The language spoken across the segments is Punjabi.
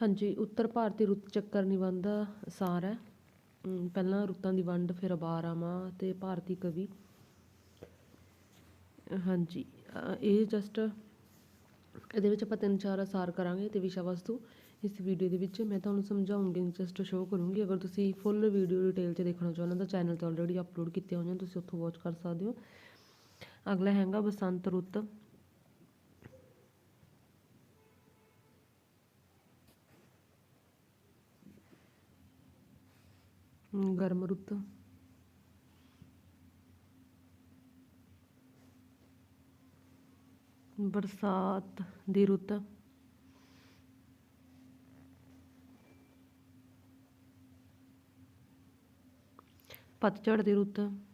ਹਾਂਜੀ, ਉੱਤਰ ਭਾਰਤੀ ਰੁੱਤ ਚੱਕਰ ਨਿਬੰਧ ਦਾ ਸਾਰ ਹੈ ਪਹਿਲਾਂ ਰੁੱਤਾਂ ਦੀ ਵੰਡ, ਫਿਰ ਅਬਾਰਾਮਾ ਤੇ ਭਾਰਤੀ ਕਵੀ। ਹਾਂਜੀ ਇਹ ਜਸਟ ਇਹਦੇ ਵਿੱਚ ਆਪਾਂ ਤਿੰਨ ਚਾਰ ਅਸਾਰ ਕਰਾਂਗੇ ਤੇ ਵਿਸ਼ਾ ਵਸਤੂ ਇਸ ਵੀਡੀਓ ਦੇ ਵਿੱਚ ਮੈਂ ਤੁਹਾਨੂੰ ਸਮਝਾਉਂਗੀ ਜਸਟ ਸ਼ੋਅ ਕਰੂੰਗੀ। ਅਗਰ ਤੁਸੀਂ ਫੁੱਲ ਵੀਡੀਓ ਡਿਟੇਲ 'ਚ ਦੇਖਣਾ ਚਾਹੁੰਦੇ ਹੋ ਤਾਂ ਚੈਨਲ ਤੇ ਆਲਰੇਡੀ ਅਪਲੋਡ ਕੀਤੇ ਹੋਏ ਨੇ ਤੁਸੀਂ ਉੱਥੋਂ ਵਾਚ ਕਰ ਸਕਦੇ ਹੋ। ਅਗਲਾ ਹੈਗਾ ਬਸੰਤ ਰੁੱਤ। ਗਰਮ ਰੁੱਤ। ਬਰਸਾਤ ਦੀ ਰੁੱਤ। ਪਤਝੜ ਦੀ ਰੁੱਤ।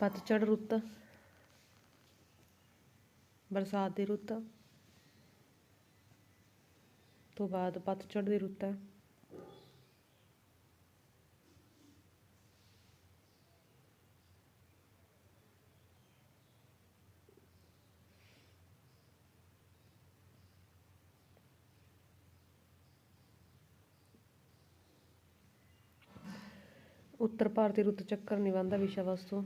ਪਤਝੜ ਰੁੱਤ, ਬਰਸਾਤ ਦੀ ਰੁੱਤ ਤੋਂ ਬਾਅਦ ਪਤਝੜ ਦੀ ਰੁੱਤ ਹੈ। ਉੱਤਰ ਭਾਰਤੀ ਰੁੱਤ ਚੱਕਰ ਨਿਬੰਧ ਦਾ ਵਿਸ਼ਾ ਵਸਤੂ।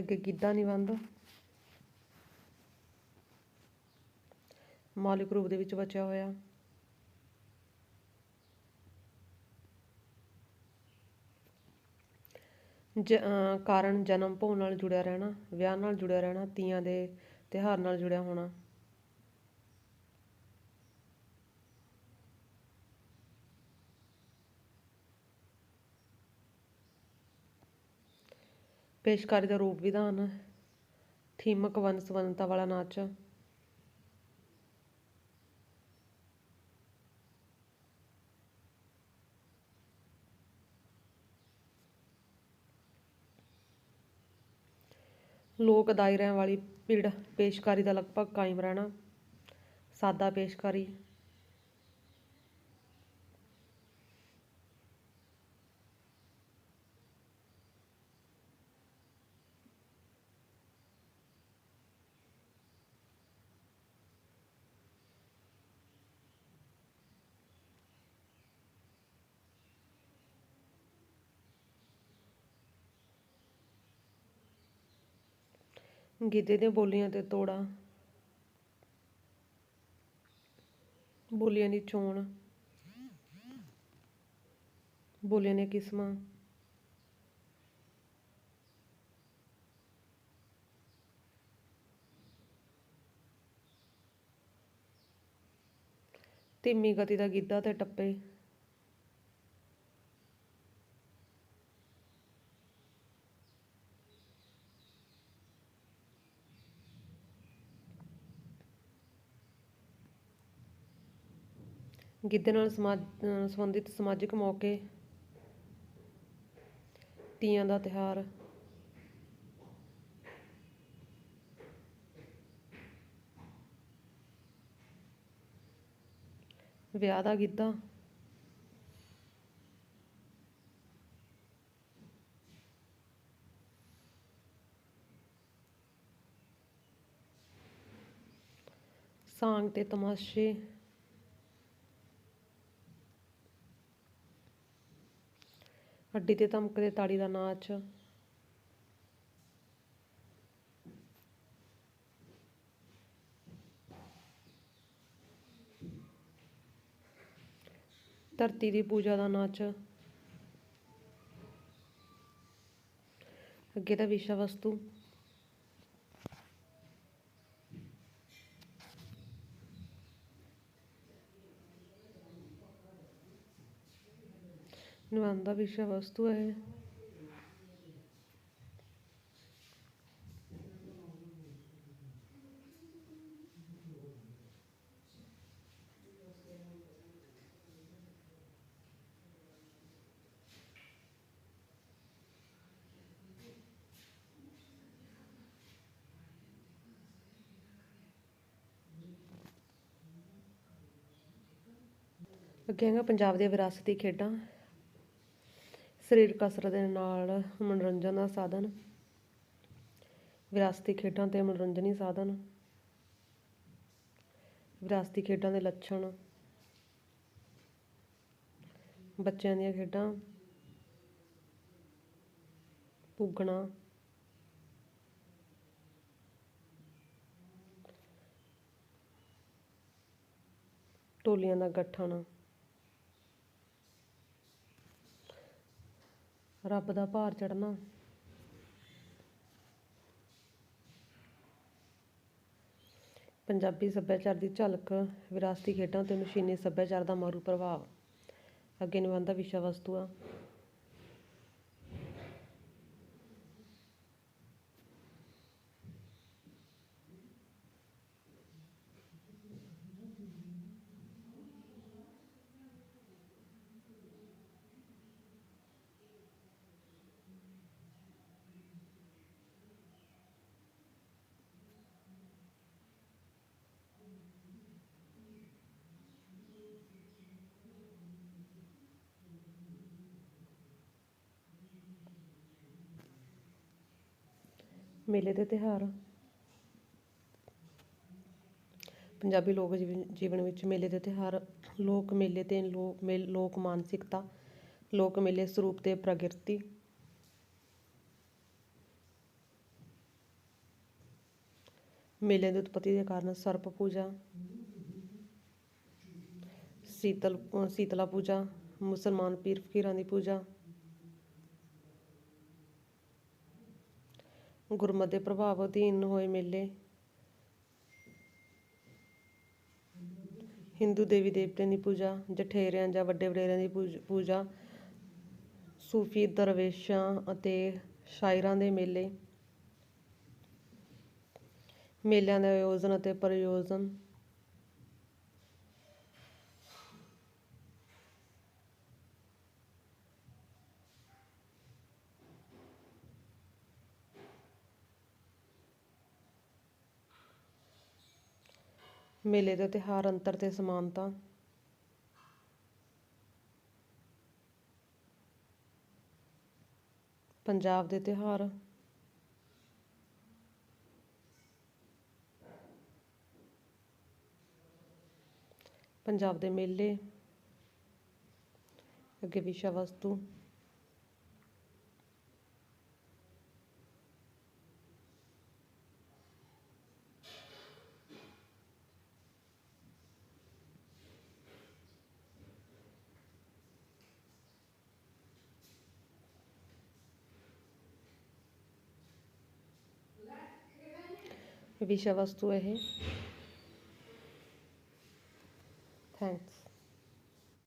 ਅੱਗੇ ਗਿੱਧਾ ਨਿਬੰਧ ਮੌਲਿਕ ਰੂਪ ਦੇ ਵਿੱਚ ਬਚਿਆ ਹੋਇਆ। ਜ ਕਾਰਨ ਜਨਮ ਭੋਗ ਨਾਲ ਜੁੜਿਆ ਰਹਿਣਾ, ਵਿਆਹ ਨਾਲ ਜੁੜਿਆ ਰਹਿਣਾ, ਤੀਆਂ ਦੇ ਤਿਉਹਾਰ ਨਾਲ ਜੁੜਿਆ ਹੋਣਾ। ਪੇਸ਼ਕਾਰੀ ਦਾ ਰੂਪ ਵਿਧਾਨ, ਥੀਮਕ ਵੰਨ ਸਵੰਨਤਾ ਵਾਲਾ ਨਾਚ। ਲੋਕ ਦਾਇਰਿਆਂ ਵਾਲੀ ਭੀੜ, ਪੇਸ਼ਕਾਰੀ ਦਾ ਲਗਭਗ ਕਾਇਮ ਰਹਿਣਾ। ਸਾਦਾ ਪੇਸ਼ਕਾਰੀ। ਗਿੱਧੇ ਦੀਆਂ ਬੋਲੀਆਂ ਤੇ ਤੋੜਾ। ਬੋਲੀਆਂ ਦੀ ਚੋਣ। ਬੋਲੀਆਂ ਦੀਆਂ ਕਿਸਮਾਂ। ਧੀਮੀ ਗਤੀ ਦਾ ਗਿੱਧਾ ਤੇ ਟੱਪੇ। ਗਿੱਧੇ ਨਾਲ ਸਮਾਜ ਸੰਬੰਧਿਤ ਸਮਾਜਿਕ ਮੌਕੇ, ਤੀਆਂ ਦਾ ਤਿਉਹਾਰ। ਵਿਆਹ ਦਾ ਗਿੱਧਾ। ਸਾਂਗ ਤੇ ਤਮਾਸ਼ੇ। ਹੱਡੀ ਤੇ ਧਮਕਦੇ ਤਾੜੀ ਦਾ ਨਾਚ ਧਰਤੀ ਦੀ ਪੂਜਾ ਦਾ ਨਾਚ ਅੱਗੇ ਦਾ ਵਿਸ਼ਾ ਵਸਤੂ। ਨਿਬੰਧ ਦਾ ਵਿਸ਼ਾ ਵਸਤੂ ਹੈ ਅੱਗੇ ਹੈਗਾ ਪੰਜਾਬ ਦੀਆਂ ਵਿਰਾਸਤੀ ਖੇਡਾਂ। ਸਰੀਰਕ ਕਸਰਤ ਦੇ ਨਾਲ ਮਨੋਰੰਜਨ ਦਾ ਸਾਧਨ, ਵਿਰਾਸਤੀ ਖੇਡਾਂ ਤੇ ਮਨੋਰੰਜਨੀ ਸਾਧਨ, ਵਿਰਾਸਤੀ ਖੇਡਾਂ ਦੇ ਲੱਛਣ, ਬੱਚਿਆਂ ਦੀਆਂ ਖੇਡਾਂ ਪੁੱਗਣਾ ਟੋਲੀਆਂ ਦਾ ਗਠਨ ਰੱਬ ਦਾ ਭਾਰ ਚੜਨਾ ਪੰਜਾਬੀ ਸੱਭਿਆਚਾਰ ਦੀ ਝਲਕ ਵਿਰਾਸਤੀ ਖੇਡਾਂ ਤੇ ਮਸ਼ੀਨੀ ਸੱਭਿਆਚਾਰ ਦਾ ਮਾਰੂ ਪ੍ਰਭਾਵ। ਅੱਗੇ ਨਿਬੰਧ ਦਾ ਵਿਸ਼ਾ ਵਸਤੂ ਆ ਮੇਲੇ ਤੇ ਤਿਉਹਾਰ। ਪੰਜਾਬੀ ਲੋਕ ਜੀਵਨ ਜੀਵਨ ਵਿੱਚ ਮੇਲੇ ਦੇ ਤਿਉਹਾਰ, ਲੋਕ ਮੇਲੇ ਤੇ ਲੋਕ ਮੇ, ਲੋਕ ਮਾਨਸਿਕਤਾ, ਲੋਕ ਮੇਲੇ ਸਰੂਪ ਤੇ ਪ੍ਰਕਿਰਤੀ। ਮੇਲੇ ਦੀ ਉਤਪਤੀ ਦੇ ਕਾਰਨ ਸਰਪ ਪੂਜਾ, ਸੀਤਲ ਸੀਤਲਾ ਪੂਜਾ, ਮੁਸਲਮਾਨ ਪੀਰ ਫਕੀਰਾਂ ਦੀ ਪੂਜਾ ਗੁਰਮਤਿ ਦੇ ਪ੍ਰਭਾਵ ਅਧੀਨ ਹੋਏ ਮੇਲੇ। ਹਿੰਦੂ ਦੇਵੀ ਦੇਵਤਿਆਂ ਦੀ ਪੂਜਾ, ਜਠੇਰਿਆਂ ਜਾਂ ਵੱਡੇ ਵਡੇਰਿਆਂ ਦੀ ਪੂਜ- ਪੂਜਾ, ਸੂਫੀ ਦਰਵੇਸ਼ਾਂ ਅਤੇ ਸ਼ਾਇਰਾਂ ਦੇ ਮੇਲੇ। ਮੇਲਿਆਂ ਦੇ ਆਯੋਜਨ ਅਤੇ ਪ੍ਰਯੋਜਨ। ਮੇਲੇ ਦੇ ਤਿਉਹਾਰ, ਅੰਤਰ ਤੇ ਸਮਾਨਤਾ ਪੰਜਾਬ ਦੇ ਤਿਉਹਾਰ। ਪੰਜਾਬ ਦੇ ਮੇਲੇ। ਅੱਗੇ ਵਿਸ਼ਾ ਵਸਤੂ। ਵਿਸ਼ਾ ਵਸਤੂ ਇਹ ਥੈਂਕਸ